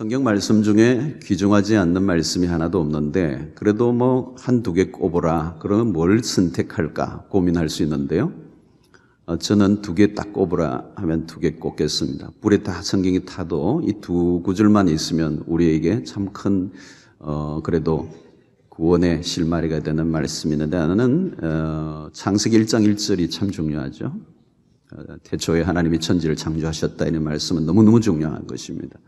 성경 말씀 중에 귀중하지 않는 말씀이 하나도 없는데 그래도 뭐 한두 개 꼽으라 그러면 뭘 선택할까 고민할 수 있는데요. 어, 저는 두 개 딱 꼽으라 하면 두 개 꼽겠습니다. 불에 다 성경이 타도 이 두 구절만 있으면 우리에게 참큰 어, 그래도 구원의 실마리가 되는 말씀이 있는데 하나는 어, 창세기 1장 1절이 참 중요하죠. 어, 태초에 하나님이 천지를 창조하셨다 이런 말씀은 너무너무 중요한 것입니다.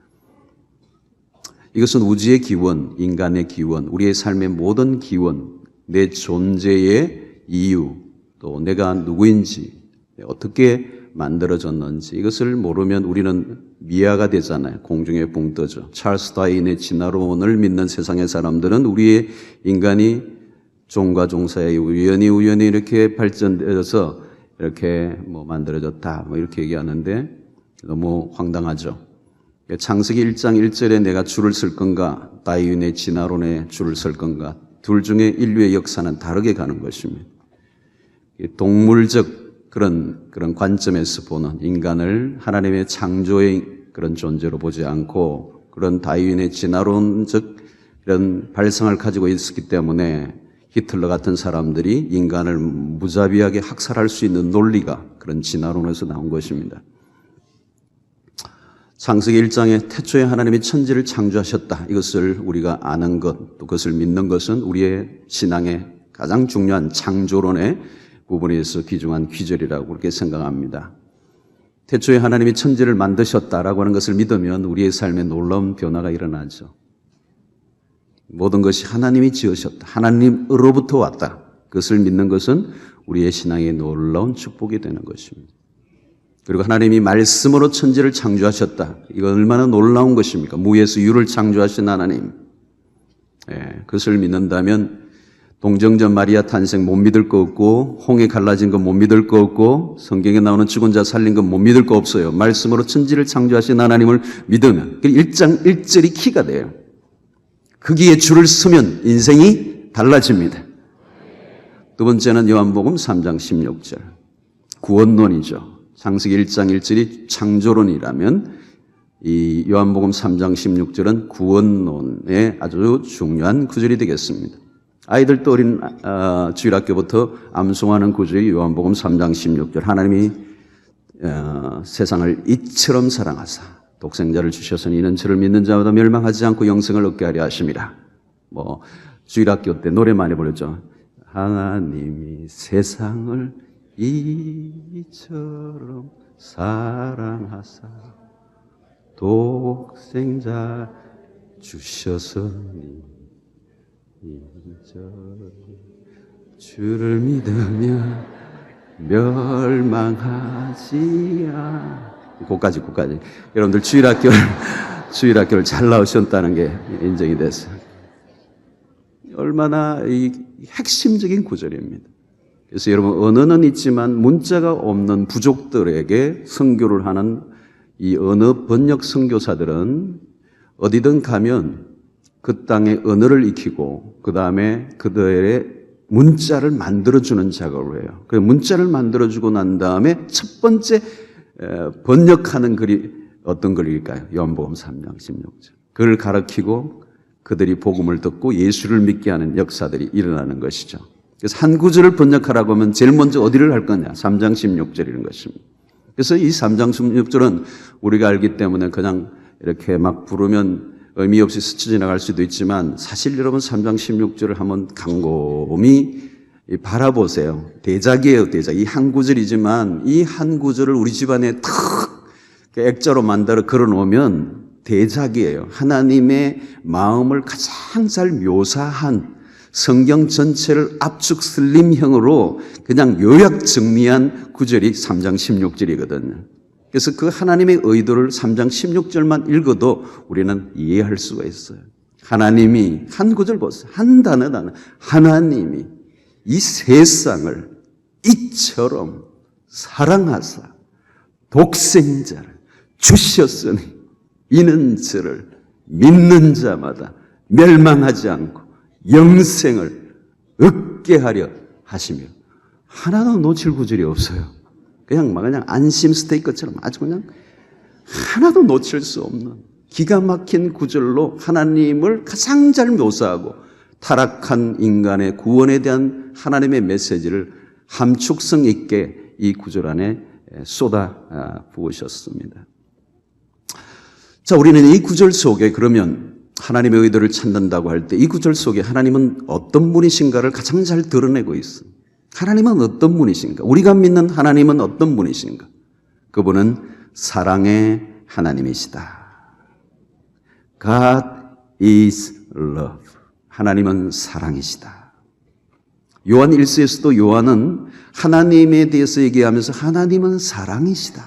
이것은 우주의 기원, 인간의 기원, 우리의 삶의 모든 기원, 내 존재의 이유, 또 내가 누구인지, 어떻게 만들어졌는지 이것을 모르면 우리는 미아가 되잖아요. 공중에 붕 떠죠. 찰스 다인의 진화론을 믿는 세상의 사람들은 우리의 인간이 종과 종사의 우연히 우연히 이렇게 발전되어서 이렇게 뭐 만들어졌다 뭐 이렇게 얘기하는데 너무 황당하죠. 창세기 1장 1절에 내가 줄을 쓸 건가 다이윈의 진화론에 줄을 쓸 건가 둘 중에 인류의 역사는 다르게 가는 것입니다. 동물적 그런 그런 관점에서 보는 인간을 하나님의 창조의 그런 존재로 보지 않고 그런 다이윈의 진화론적 이런 발상을 가지고 있었기 때문에 히틀러 같은 사람들이 인간을 무자비하게 학살할 수 있는 논리가 그런 진화론에서 나온 것입니다. 창세기 1장에 태초에 하나님이 천지를 창조하셨다. 이것을 우리가 아는 것, 또 그것을 믿는 것은 우리의 신앙의 가장 중요한 창조론의 부분에서 귀중한 귀절이라고 그렇게 생각합니다. 태초에 하나님이 천지를 만드셨다라고 하는 것을 믿으면 우리의 삶에 놀라운 변화가 일어나죠. 모든 것이 하나님이 지으셨다. 하나님으로부터 왔다. 그것을 믿는 것은 우리의 신앙의 놀라운 축복이 되는 것입니다. 그리고 하나님이 말씀으로 천지를 창조하셨다. 이거 얼마나 놀라운 것입니까? 무에서 유를 창조하신 하나님. 예, 그것을 믿는다면 동정전 마리아 탄생 못 믿을 거 없고 홍해 갈라진 거 못 믿을 거 없고 성경에 나오는 죽은 자 살린 거 못 믿을 거 없어요. 말씀으로 천지를 창조하신 하나님을 믿으면 1장 1절이 키가 돼요. 거기에 줄을 서면 인생이 달라집니다. 두 번째는 요한복음 3장 16절. 구원론이죠. 창세기 1장 1절이 창조론이라면 이 요한복음 3장 16절은 구원론의 아주 중요한 구절이 되겠습니다. 아이들도 어린 어, 주일학교부터 암송하는 구절이 요한복음 3장 16절 하나님이 어, 세상을 이처럼 사랑하사 독생자를 주셔서는 이는 저를 믿는 자마다 멸망하지 않고 영생을 얻게 하려 하심이라. 뭐 주일학교 때 노래 많이 불렀죠. 하나님이 세상을 이처럼 사랑하사 독생자 주셔서니 주를 믿으면 멸망하지 않. 고까지 고까지. 여러분들 주일학교를 주일학교를 잘 나오셨다는 게 인정이 됐어요. 얼마나 이 핵심적인 구절입니다. 그래서 여러분 언어는 있지만 문자가 없는 부족들에게 선교를 하는 이 언어 번역 선교사들은 어디든 가면 그 땅의 언어를 익히고 그 다음에 그들의 문자를 만들어주는 작업을 해요. 그 문자를 만들어주고 난 다음에 첫 번째 번역하는 글이 어떤 글일까요? 연보음 3장 16절. 그를 가르치고 그들이 복음을 듣고 예수를 믿게 하는 역사들이 일어나는 것이죠. 그래서 한 구절을 번역하라고 하면 제일 먼저 어디를 할 거냐? 3장 16절이라는 것입니다. 그래서 이 3장 16절은 우리가 알기 때문에 그냥 이렇게 막 부르면 의미 없이 스쳐 지나갈 수도 있지만 사실 여러분 3장 16절을 한번 곰곰이 바라보세요. 대작이에요, 대작. 이 한 구절이지만 이 한 구절을 우리 집안에 탁 액자로 만들어 걸어 놓으면 대작이에요. 하나님의 마음을 가장 잘 묘사한 성경 전체를 압축 슬림형으로 그냥 요약 정리한 구절이 3장 16절이거든요. 그래서 그 하나님의 의도를 3장 16절만 읽어도 우리는 이해할 수가 있어요. 하나님이 한 구절 보세요. 한 단어 단어. 하나님이 이 세상을 이처럼 사랑하사 독생자를 주셨으니 이는 저를 믿는 자마다 멸망하지 않고 영생을 얻게 하려 하시며 하나도 놓칠 구절이 없어요. 그냥 막 그냥 안심 스테이크처럼 아주 그냥 하나도 놓칠 수 없는 기가 막힌 구절로 하나님을 가장 잘 묘사하고 타락한 인간의 구원에 대한 하나님의 메시지를 함축성 있게 이 구절 안에 쏟아 부으셨습니다. 자, 우리는 이 구절 속에 그러면 하나님의 의도를 찾는다고 할 때 이 구절 속에 하나님은 어떤 분이신가를 가장 잘 드러내고 있습니다. 하나님은 어떤 분이신가? 우리가 믿는 하나님은 어떤 분이신가? 그분은 사랑의 하나님이시다. God is love. 하나님은 사랑이시다. 요한 1세에서도 요한은 하나님에 대해서 얘기하면서 하나님은 사랑이시다.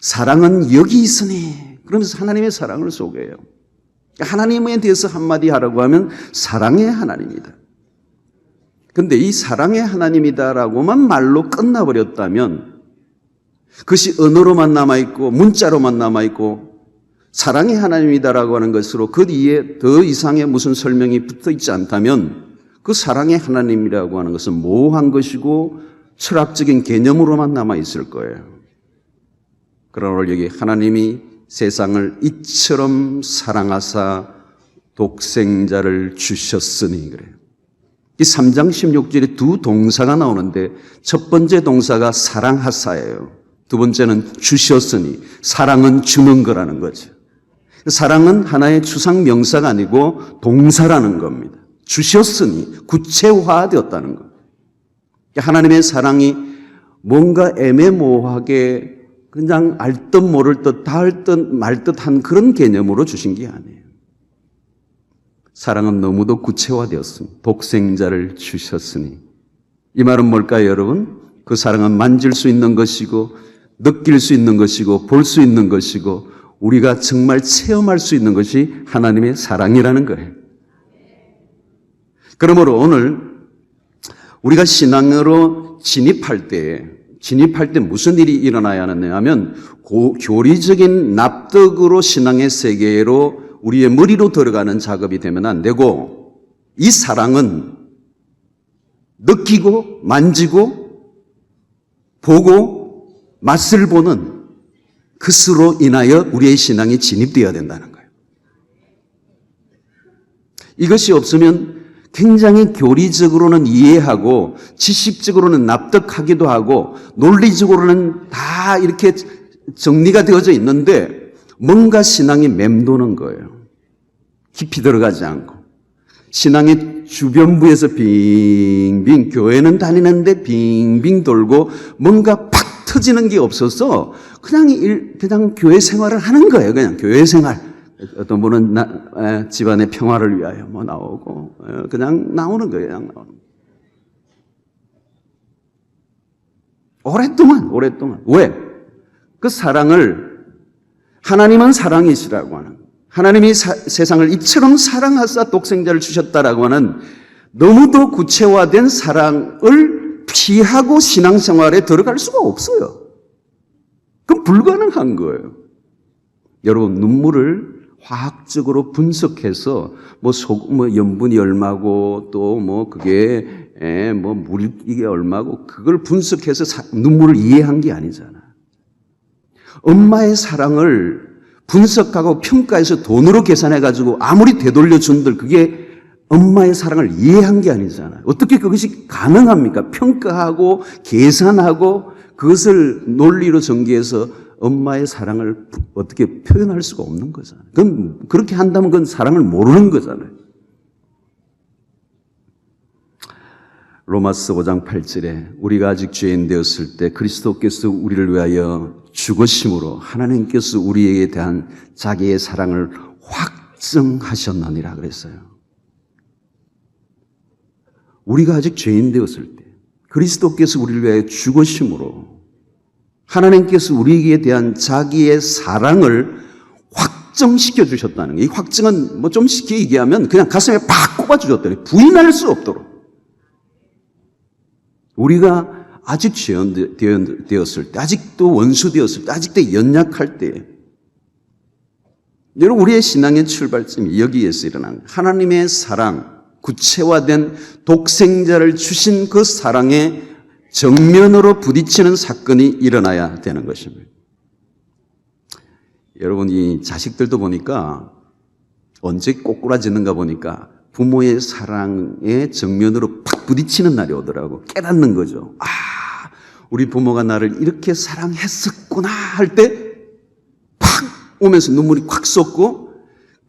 사랑은 여기 있으니 그러면서 하나님의 사랑을 소개해요. 하나님에 대해서 한마디 하라고 하면 사랑의 하나님이다. 근데 이 사랑의 하나님이다라고만 말로 끝나버렸다면 그것이 언어로만 남아있고 문자로만 남아있고 사랑의 하나님이다라고 하는 것으로 그 뒤에 더 이상의 무슨 설명이 붙어 있지 않다면 그 사랑의 하나님이라고 하는 것은 모호한 것이고 철학적인 개념으로만 남아있을 거예요. 그러나 여기 하나님이 세상을 이처럼 사랑하사 독생자를 주셨으니 그래요. 이 3장 16절에 두 동사가 나오는데 첫 번째 동사가 사랑하사예요. 두 번째는 주셨으니 사랑은 주는 거라는 거죠. 사랑은 하나의 추상 명사가 아니고 동사라는 겁니다. 주셨으니 구체화되었다는 것. 하나님의 사랑이 뭔가 애매모호하게 그냥 알 듯 모를 듯 닿을 듯말 듯한 그런 개념으로 주신 게 아니에요. 사랑은 너무도 구체화되었습니다. 독생자를 주셨으니. 이 말은 뭘까요, 여러분? 그 사랑은 만질 수 있는 것이고, 느낄 수 있는 것이고, 볼 수 있는 것이고, 우리가 정말 체험할 수 있는 것이 하나님의 사랑이라는 거예요. 그러므로 오늘 우리가 신앙으로 진입할 때, 진입할 때 무슨 일이 일어나야 하느냐면, 교리적인 납득으로 신앙의 세계로 우리의 머리로 들어가는 작업이 되면 안 되고 이 사랑은 느끼고 만지고 보고 맛을 보는 그스로 인하여 우리의 신앙이 진입되어야 된다는 거예요. 이것이 없으면 굉장히 교리적으로는 이해하고 지식적으로는 납득하기도 하고 논리적으로는 다 이렇게 정리가 되어져 있는데 뭔가 신앙이 맴도는 거예요. 깊이 들어가지 않고. 신앙의 주변부에서 빙빙, 교회는 다니는데 빙빙 돌고 뭔가 팍 터지는 게 없어서 그냥 일, 그냥 교회 생활을 하는 거예요. 그냥 교회 생활. 어떤 분은 나, 에, 집안의 평화를 위하여 뭐 나오고, 에, 그냥 나오는 거예요. 그냥 나오는 오랫동안, 오랫동안. 왜? 그 사랑을 하나님은 사랑이시라고 하는 하나님이 사, 세상을 이처럼 사랑하사 독생자를 주셨다라고 하는 너무도 구체화된 사랑을 피하고 신앙생활에 들어갈 수가 없어요. 그건 불가능한 거예요. 여러분 눈물을 화학적으로 분석해서 뭐 속, 뭐 염분이 얼마고 또 뭐 그게 에, 뭐 물이 이게 얼마고 그걸 분석해서 사, 눈물을 이해한 게 아니잖아. 엄마의 사랑을 분석하고 평가해서 돈으로 계산해 가지고 아무리 되돌려 준들 그게 엄마의 사랑을 이해한 게 아니잖아요. 어떻게 그것이 가능합니까? 평가하고 계산하고 그것을 논리로 전개해서 엄마의 사랑을 어떻게 표현할 수가 없는 거잖아요. 그럼 그렇게 한다면 그건 사랑을 모르는 거잖아요. 로마스 5장 8절에 우리가 아직 죄인 되었을 때 그리스도께서 우리를 위하여 죽으심으로 하나님께서 우리에게 대한 자기의 사랑을 확증하셨느니라 그랬어요. 우리가 아직 죄인 되었을 때 그리스도께서 우리를 위하여 죽으심으로 하나님께서 우리에게 대한 자기의 사랑을 확정시켜 주셨다는 거예요. 이 확증은 뭐 좀 쉽게 얘기하면 그냥 가슴에 팍 꼽아 주셨더니 부인할 수 없도록 우리가 아직 죄인 되었을 때, 아직도 원수 되었을 때, 아직도 연약할 때, 여러분, 우리의 신앙의 출발점이 여기에서 일어난 하나님의 사랑, 구체화된 독생자를 주신 그 사랑의 정면으로 부딪히는 사건이 일어나야 되는 것입니다. 여러분 이 자식들도 보니까 언제 꼬꾸라지는가 보니까 부모의 사랑에 정면으로 팍 부딪히는 날이 오더라고. 깨닫는 거죠. 아, 우리 부모가 나를 이렇게 사랑했었구나 할 때 팍 오면서 눈물이 콱 쏟고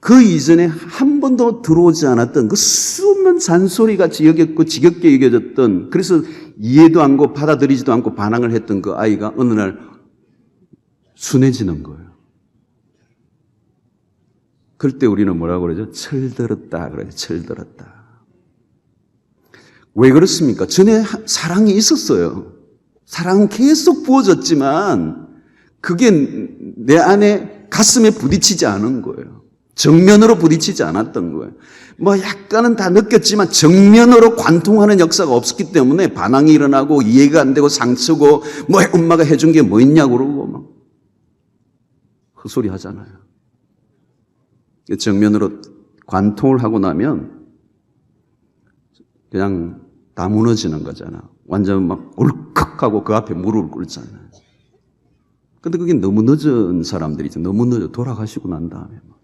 그 이전에 한 번도 들어오지 않았던 그 수없는 잔소리가 지겹고 지겹게 여겨졌던 그래서 이해도 않고 받아들이지도 않고 반항을 했던 그 아이가 어느 날 순해지는 거예요. 그럴 때 우리는 뭐라고 그러죠? 철들었다 그래요. 철들었다. 왜 그렇습니까? 전에 하- 사랑이 있었어요. 사랑은 계속 부어졌지만 그게 내 안에 가슴에 부딪히지 않은 거예요. 정면으로 부딪히지 않았던 거예요. 뭐 약간은 다 느꼈지만 정면으로 관통하는 역사가 없었기 때문에 반항이 일어나고 이해가 안 되고 상처고 뭐 엄마가 해준 게 뭐 있냐고 그러고 막 헛소리 하잖아요. 정면으로 관통을 하고 나면 그냥 다 무너지는 거잖아. 완전 막 울컥하고 그 앞에 무릎을 꿇잖아요. 근데 그게 너무 늦은 사람들이죠. 너무 늦어. 돌아가시고 난 다음에. 막.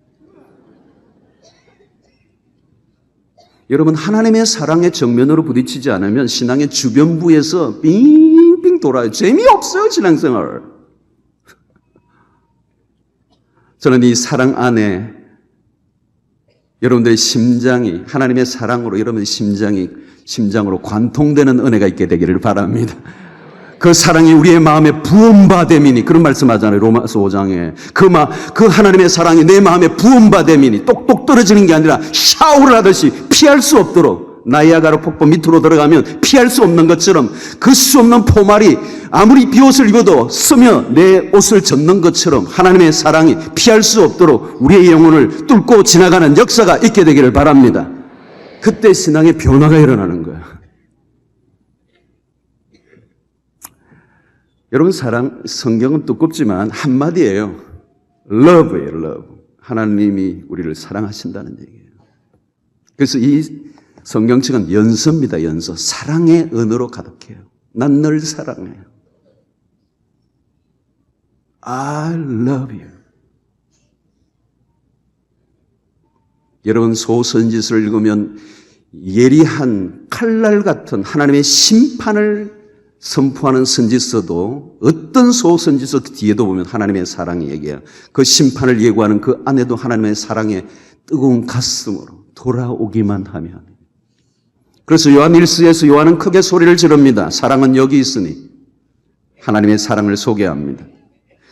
여러분, 하나님의 사랑의 정면으로 부딪히지 않으면 신앙의 주변부에서 빙빙 돌아요. 재미없어요, 신앙생활. 저는 이 사랑 안에 여러분들의 심장이 하나님의 사랑으로 여러분의 심장이 심장으로 관통되는 은혜가 있게 되기를 바랍니다. 그 사랑이 우리의 마음에 부음바됨이니 그런 말씀하잖아요. 로마서 5장에 그 마, 그 하나님의 사랑이 내 마음에 부음바됨이니 똑똑 떨어지는 게 아니라 샤워를 하듯이 피할 수 없도록 나이아가라 폭포 밑으로 들어가면 피할 수 없는 것처럼 그 수 없는 포말이 아무리 비옷을 입어도 쓰며 내 옷을 젖는 것처럼 하나님의 사랑이 피할 수 없도록 우리의 영혼을 뚫고 지나가는 역사가 있게 되기를 바랍니다. 그때 신앙의 변화가 일어나는 거예요. 여러분 사랑 성경은 두껍지만 한마디예요. love예요, love. 하나님이 우리를 사랑하신다는 얘기예요. 그래서 이 성경책은 연서입니다, 연서. 사랑의 언어로 가득해요. 난 널 사랑해요. I love you. 여러분 소선지서를 읽으면 예리한 칼날 같은 하나님의 심판을 선포하는 선지서도 어떤 소선지서 뒤에도 보면 하나님의 사랑이 얘기해요. 그 심판을 예고하는 그 안에도 하나님의 사랑의 뜨거운 가슴으로 돌아오기만 하면. 그래서 요한 일스에서 요한은 크게 소리를 지릅니다. 사랑은 여기 있으니 하나님의 사랑을 소개합니다.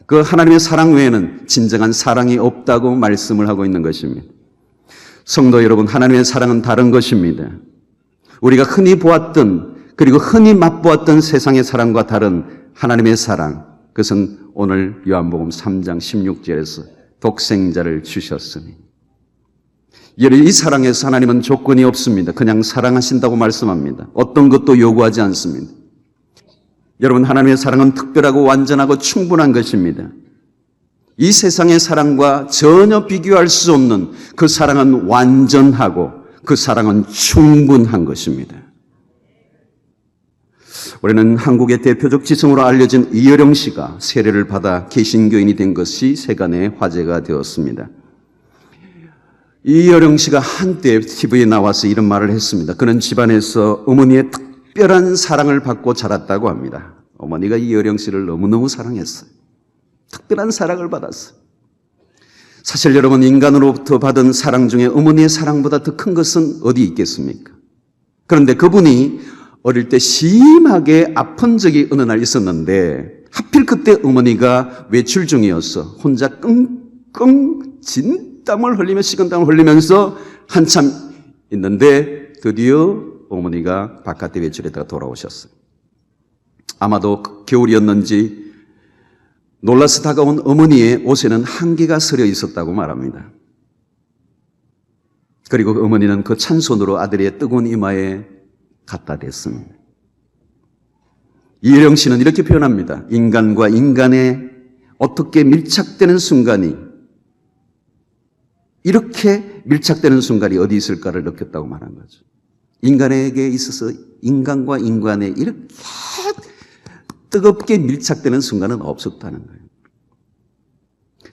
그 하나님의 사랑 외에는 진정한 사랑이 없다고 말씀을 하고 있는 것입니다. 성도 여러분, 하나님의 사랑은 다른 것입니다. 우리가 흔히 보았던 그리고 흔히 맛보았던 세상의 사랑과 다른 하나님의 사랑. 그것은 오늘 요한복음 3장 16절에서 독생자를 주셨으니. 이 사랑에서 하나님은 조건이 없습니다. 그냥 사랑하신다고 말씀합니다. 어떤 것도 요구하지 않습니다. 여러분, 하나님의 사랑은 특별하고 완전하고 충분한 것입니다. 이 세상의 사랑과 전혀 비교할 수 없는 그 사랑은 완전하고 그 사랑은 충분한 것입니다. 우리는 한국의 대표적 지성으로 알려진 이여령 씨가 세례를 받아 개신교인이 된 것이 세간의 화제가 되었습니다. 이여령 씨가 한때 TV에 나와서 이런 말을 했습니다. 그는 집안에서 어머니의 특별한 사랑을 받고 자랐다고 합니다. 어머니가 이여령 씨를 너무너무 사랑했어요. 특별한 사랑을 받았어요. 사실 여러분 인간으로부터 받은 사랑 중에 어머니의 사랑보다 더 큰 것은 어디 있겠습니까? 그런데 그분이 어릴 때 심하게 아픈 적이 어느 날 있었는데 하필 그때 어머니가 외출 중이었어. 혼자 끙끙 진땀을 흘리며 식은땀을 흘리면서 한참 있는데 드디어 어머니가 바깥에 외출했다가 돌아오셨어요. 아마도 겨울이었는지 놀라서 다가온 어머니의 옷에는 한기가 서려 있었다고 말합니다. 그리고 어머니는 그 찬손으로 아들의 뜨거운 이마에 갖다 댔습니다. 이혜령 씨는 이렇게 표현합니다. 인간과 인간의 어떻게 밀착되는 순간이 이렇게 밀착되는 순간이 어디 있을까를 느꼈다고 말한 거죠. 인간에게 있어서 인간과 인간의 이렇게 뜨겁게 밀착되는 순간은 없었다는 거예요.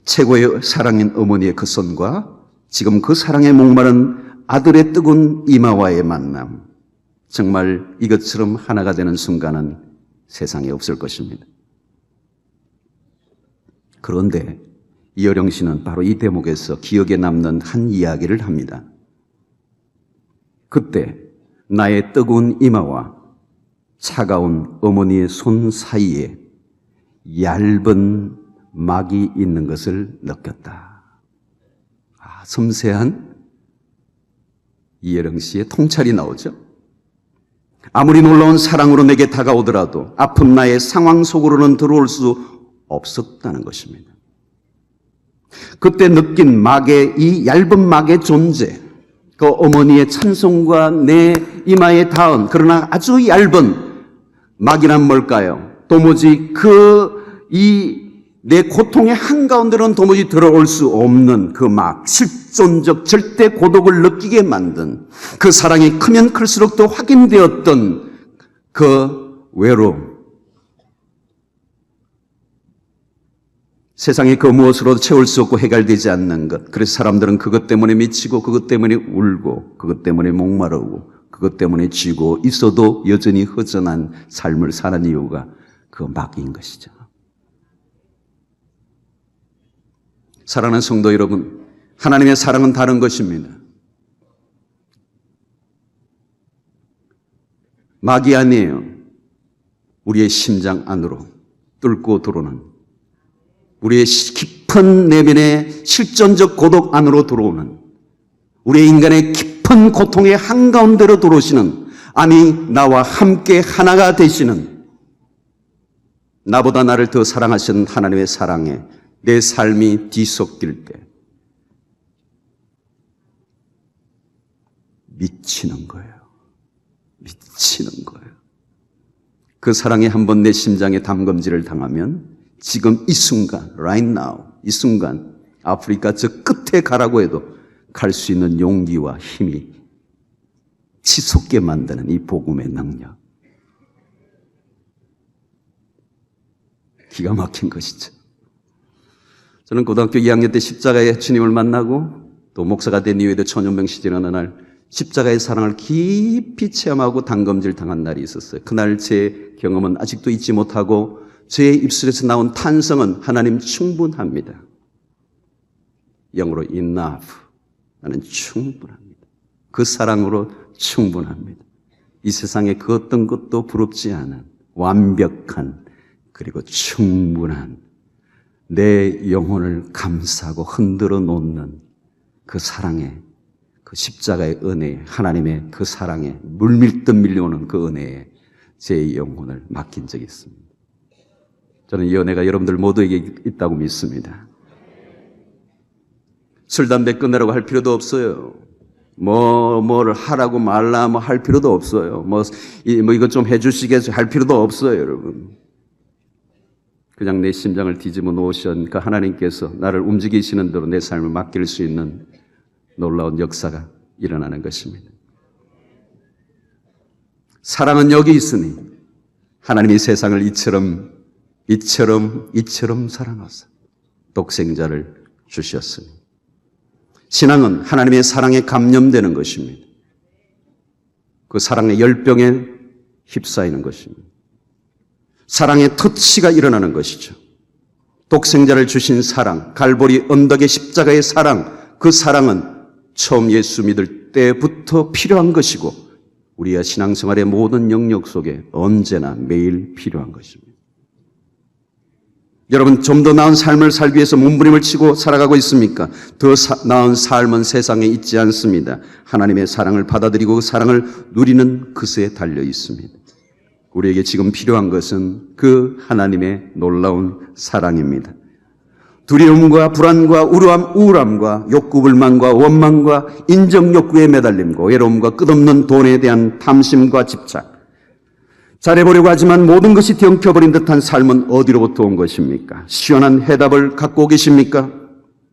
최고의 사랑인 어머니의 그 손과 지금 그 사랑에 목마른 아들의 뜨거운 이마와의 만남. 정말 이것처럼 하나가 되는 순간은 세상에 없을 것입니다. 그런데 이여령 씨는 바로 이 대목에서 기억에 남는 한 이야기를 합니다. 그때 나의 뜨거운 이마와 차가운 어머니의 손 사이에 얇은 막이 있는 것을 느꼈다. 아, 섬세한 이여령 씨의 통찰이 나오죠. 아무리 놀라운 사랑으로 내게 다가오더라도 아픈 나의 상황 속으로는 들어올 수 없었다는 것입니다. 그때 느낀 막의 이 얇은 막의 존재, 그 어머니의 찬송과 내 이마에 닿은 그러나 아주 얇은 막이란 뭘까요? 도무지 그 이 내 고통의 한가운데는 도무지 들어올 수 없는 그 막, 실존적 절대 고독을 느끼게 만든 그 사랑이 크면 클수록 더 확인되었던 그 외로움. 세상에 그 무엇으로도 채울 수 없고 해결되지 않는 것. 그래서 사람들은 그것 때문에 미치고, 그것 때문에 울고, 그것 때문에 목마르고, 그것 때문에 쥐고 있어도 여전히 허전한 삶을 사는 이유가 그 막인 것이죠. 사랑하는 성도 여러분, 하나님의 사랑은 다른 것입니다. 막이 아니에요. 우리의 심장 안으로 뚫고 들어오는 우리의 깊은 내면의 실존적 고독 안으로 들어오는 우리의 인간의 깊은 고통의 한가운데로 들어오시는 아니 나와 함께 하나가 되시는 나보다 나를 더 사랑하시는 하나님의 사랑에 내 삶이 뒤섞일 때 미치는 거예요. 미치는 거예요. 그 사랑에 한번 내 심장에 담금질을 당하면 지금 이 순간, right now, 이 순간 아프리카 저 끝에 가라고 해도 갈 수 있는 용기와 힘이 치솟게 만드는 이 복음의 능력. 기가 막힌 것이죠. 저는 고등학교 2학년 때 십자가에 주님을 만나고 또 목사가 된 이후에도 천연병 시절 어느 날 십자가의 사랑을 깊이 체험하고 단검질 당한 날이 있었어요. 그날 제 경험은 아직도 잊지 못하고 제 입술에서 나온 탄성은 하나님 충분합니다. 영어로 enough. 나는 충분합니다. 그 사랑으로 충분합니다. 이 세상에 그 어떤 것도 부럽지 않은 완벽한 그리고 충분한 내 영혼을 감싸고 흔들어 놓는 그 사랑의 그 십자가의 은혜, 하나님의 그 사랑에 물밀듯 밀려오는 그 은혜에 제 영혼을 맡긴 적이 있습니다. 저는 이 은혜가 여러분들 모두에게 있다고 믿습니다. 술, 담배 끊으라고 할 필요도 없어요. 뭐, 뭐를 하라고 말라 뭐 할 필요도 없어요. 뭐, 이, 뭐 이것 좀 해주시겠어요? 할 필요도 없어요, 여러분. 그냥 내 심장을 뒤집어 놓으신 그 하나님께서 나를 움직이시는 대로 내 삶을 맡길 수 있는 놀라운 역사가 일어나는 것입니다. 사랑은 여기 있으니 하나님이 세상을 이처럼 이처럼 이처럼 사랑하사 독생자를 주셨으니 신앙은 하나님의 사랑에 감염되는 것입니다. 그 사랑의 열병에 휩싸이는 것입니다. 사랑의 터치가 일어나는 것이죠. 독생자를 주신 사랑, 갈보리 언덕의 십자가의 사랑, 그 사랑은 처음 예수 믿을 때부터 필요한 것이고 우리의 신앙생활의 모든 영역 속에 언제나 매일 필요한 것입니다. 여러분 좀 더 나은 삶을 살기 위해서 몸부림을 치고 살아가고 있습니까? 더 사, 나은 삶은 세상에 있지 않습니다. 하나님의 사랑을 받아들이고 그 사랑을 누리는 것에 달려 있습니다. 우리에게 지금 필요한 것은 그 하나님의 놀라운 사랑입니다. 두려움과 불안과 우울함, 우울함과 욕구 불만과 원망과 인정 욕구에 매달림과 외로움과 끝없는 돈에 대한 탐심과 집착. 잘해보려고 하지만 모든 것이 뒤엉켜버린 듯한 삶은 어디로부터 온 것입니까? 시원한 해답을 갖고 계십니까?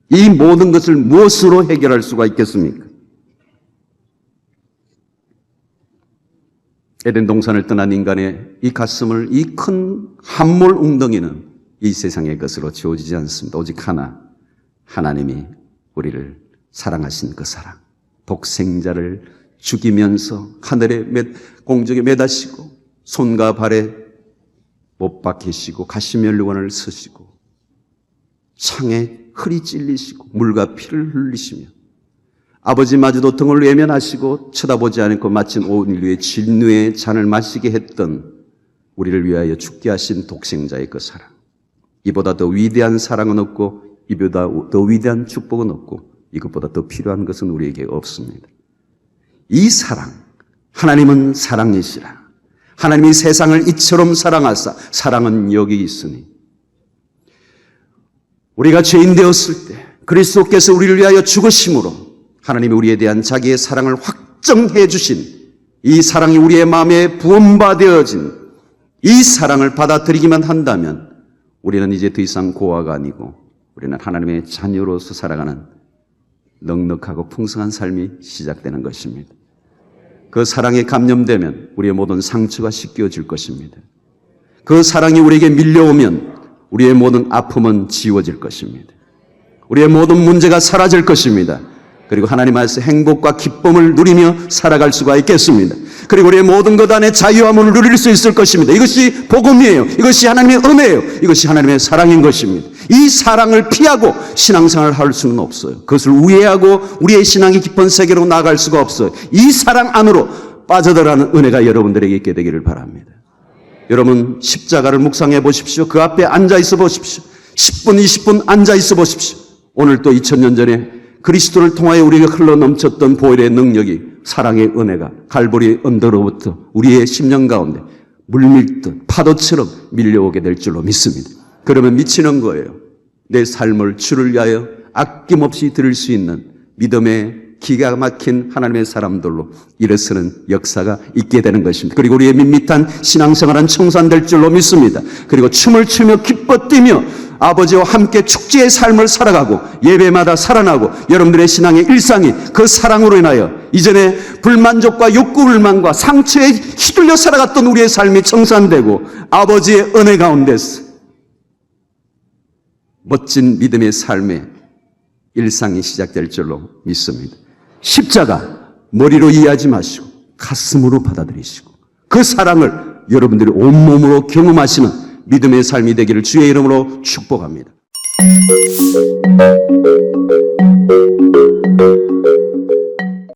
이 모든 것을 무엇으로 해결할 수가 있겠습니까? 에덴 동산을 떠난 인간의 이 가슴을 이큰 함몰 웅덩이는 이 세상의 것으로 지워지지 않습니다. 오직 하나 하나님이 우리를 사랑하신 그 사랑, 독생자를 죽이면서 하늘에 매, 공중에 매다시고 손과 발에 못 박히시고 가시면류관을 쓰시고 창에 흘이 찔리시고 물과 피를 흘리시며 아버지마저도 등을 외면하시고 쳐다보지 않고 마침 온 인류의 진노의 잔을 마시게 했던 우리를 위하여 죽게 하신 독생자의 그 사랑. 이보다 더 위대한 사랑은 없고 이보다 더 위대한 축복은 없고 이것보다 더 필요한 것은 우리에게 없습니다. 이 사랑, 하나님은 사랑이시라. 하나님이 세상을 이처럼 사랑하사 사랑은 여기 있으니 우리가 죄인 되었을 때 그리스도께서 우리를 위하여 죽으심으로 하나님이 우리에 대한 자기의 사랑을 확정해 주신 이 사랑이 우리의 마음에 부음받아진 이 사랑을 받아들이기만 한다면 우리는 이제 더 이상 고아가 아니고 우리는 하나님의 자녀로서 살아가는 넉넉하고 풍성한 삶이 시작되는 것입니다. 그 사랑에 감염되면 우리의 모든 상처가 씻겨질 것입니다. 그 사랑이 우리에게 밀려오면 우리의 모든 아픔은 지워질 것입니다. 우리의 모든 문제가 사라질 것입니다. 그리고 하나님 안에서 행복과 기쁨을 누리며 살아갈 수가 있겠습니다. 그리고 우리의 모든 것 안에 자유함을 누릴 수 있을 것입니다. 이것이 복음이에요. 이것이 하나님의 은혜예요. 이것이 하나님의 사랑인 것입니다. 이 사랑을 피하고 신앙생활을 할 수는 없어요. 그것을 우회하고 우리의 신앙이 깊은 세계로 나갈 수가 없어요. 이 사랑 안으로 빠져들어가는 은혜가 여러분들에게 있게 되기를 바랍니다. 여러분 십자가를 묵상해 보십시오. 그 앞에 앉아 있어 보십시오. 10분, 20분 앉아 있어 보십시오. 오늘 또 2000년 전에 그리스도를 통하여 우리가 흘러 넘쳤던 보혈의 능력이 사랑의 은혜가 갈보리 언더로부터 우리의 심령 가운데 물밀듯 파도처럼 밀려오게 될 줄로 믿습니다. 그러면 미치는 거예요. 내 삶을 주를 위하여 아낌없이 들을 수 있는 믿음의 기가 막힌 하나님의 사람들로 일어서는 역사가 있게 되는 것입니다. 그리고 우리의 밋밋한 신앙생활은 청산될 줄로 믿습니다. 그리고 춤을 추며 기뻐 뛰며 아버지와 함께 축제의 삶을 살아가고 예배마다 살아나고 여러분들의 신앙의 일상이 그 사랑으로 인하여 이전에 불만족과 욕구 불만과 상처에 휘둘려 살아갔던 우리의 삶이 청산되고 아버지의 은혜 가운데서 멋진 믿음의 삶의 일상이 시작될 줄로 믿습니다. 십자가 머리로 이해하지 마시고 가슴으로 받아들이시고 그 사랑을 여러분들이 온몸으로 경험하시는 믿음의 삶이 되기를 주의 이름으로 축복합니다.